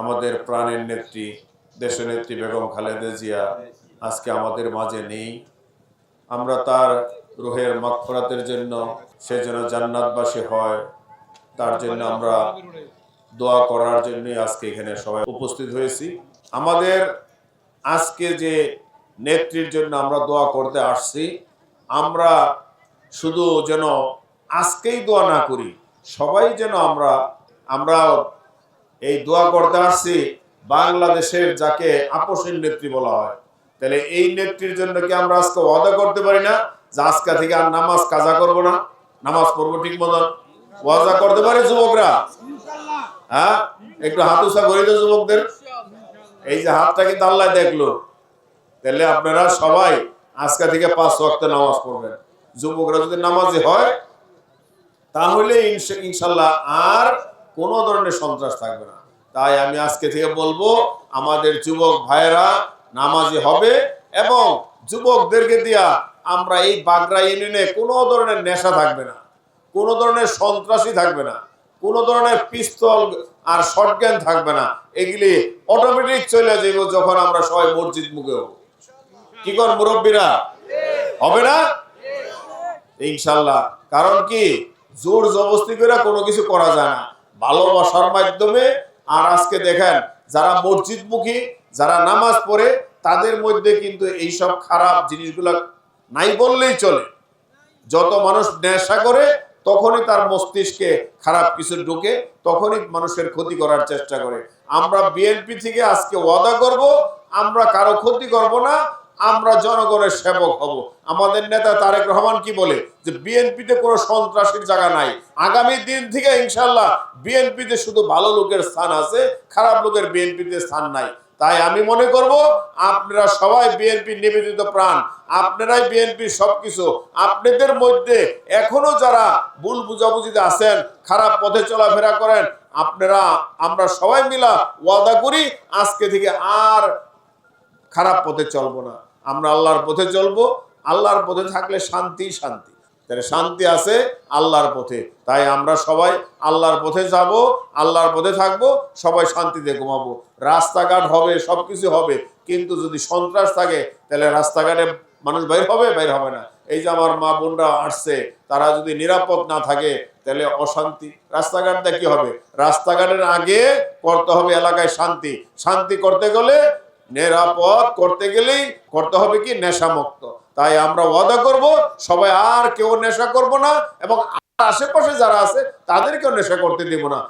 আমাদের প্রাণের নেত্রী দেশনেত্রী বেগম খালেদা জিয়া আজকে আমাদের মাঝে নেই। আমরা তার রুহের মাগফরাতের জন্য সে যেন জান্নাতবাসী হয়, তার জন্য আমরা দোয়া করার জন্যই আজকে এখানে সবাই উপস্থিত হয়েছি। আমাদের আজকে যে নেত্রীর জন্য আমরা দোয়া করতে আসছি, আমরা শুধু যেন আজকেই দোয়া না করি, সবাই যেন আমরা আমরা এই দোয়া করতে আসছি, বাংলাদেশের যাকে আপসের নেত্রী বলা হয়। তাহলে এই নেত্রীর জন্য কি আমরা আজকে ওয়াদা করতে পারি না? যে আজকে থেকে আর নামাজ কাজা করব না? নামাজ পড়ব ঠিক মতন? ওয়াদা করতে পারে যুবকরা? হ্যাঁ? একটু হাত উষা করে দাও যুবকদের। এই যে হাতটা কিন্তু আল্লাহ দেখল। তাহলে আপনারা সবাই আজকে থেকে পাঁচ ওয়াক্ত নামাজ পড়বেন। যুবকরা যদি নামাজি হয়, তাহলে ইনশাল্লাহ আর কোনো ধরনের সন্ত্রাস থাকবে না। তাই আমি আজকে থেকে বলব, আমাদের যুবক ভাইয়েরা নামাজি হবে এবং যুবকদেরকে দিয়া আমরা এই বাগড়া ইউনিয়নে কোনো ধরনের নেশা থাকবে না, কোনো ধরনের সন্ত্রাসী থাকবে না, কোনো ধরনের পিস্তল আর শটগান থাকবে না। এগুলি অটোমেটিক চলে যাইব যখন আমরা সবাই মসজিদ মুখে হব। কি কর মুরব্বীরা? হবে না? ইনশাল্লাহ। কারণ কি? জোর জবস্তি করে কোনো কিছু করা যায় না। ভালোবাসার মাধ্যমে আর আজকে দেখেন, যারা মসজিদমুখী, যারা নামাজ পড়ে, তাদের মধ্যে কিন্তু এইসব খারাপ জিনিসগুলো নাই বললেই চলে। যত মানুষ নেশা করে, তখনই তার মস্তিষ্কে খারাপ কিছু ঢুকে, তখনই মানুষের ক্ষতি করার চেষ্টা করে। আমরা বিএনপি থেকে আজকে ওয়াদা করব, আমরা কারও ক্ষতি করব না আমরা জনগণের সেবক হব। আমাদের নেতা তারেক রহমান কি বলে? যে বিএনপিতে কোনো সন্ত্রাসীর জায়গা নাই। আগামী দিন থেকে ইনশাল্লাহ বিএনপিতে শুধু ভালো লোকের স্থান আছে, খারাপ লোকের বিএনপিতে স্থান নাই। তাই আমি মনে করব, আপনারা সবাই বিএনপি নিবেদিত প্রাণ। আপনারাই বিএনপি সবকিছু। আপনাদের মধ্যে এখনও যারা ভুল বুঝাবুঝিতে আছেন, খারাপ পথে চলাফেরা করেন, আপনারা, আমরা সবাই মিলা ওয়াদা করি, আজকে থেকে আর খারাপ পথে চলবো না। আমরা আল্লাহর পথে চলবো, আল্লাহর পথে থাকলে শান্তি শান্তি। তাহলে শান্তি আছে আল্লাহর পথে। তাই আমরা সবাই আল্লাহর পথে যাব, আল্লাহর পথে থাকব, সবাই শান্তিতে ঘুমাবো। রাস্তাঘাট হবে সব কিছু হবে। কিন্তু যদি সন্ত্রাস থাকে, তাহলে রাস্তাঘাটে মানুষ বাইর হবে বাইর হবে না। এই যে আমার মা বোনরা আসছে, তারা যদি নিরাপদ না থাকে, তাহলে অশান্তি। রাস্তাঘাটটা কি হবে? রাস্তাঘাটের আগে করতে হবে এলাকায় শান্তি। শান্তি করতে গেলে নিরাপদ করতে গেলেই করতে হবে কি? নেশা মুক্ত তাই আমরা ওয়াদা করব, সবাই আর কেউ নেশা করব না এবং আশেপাশে যারা আছে তাদেরকেও নেশা করতে দেব না।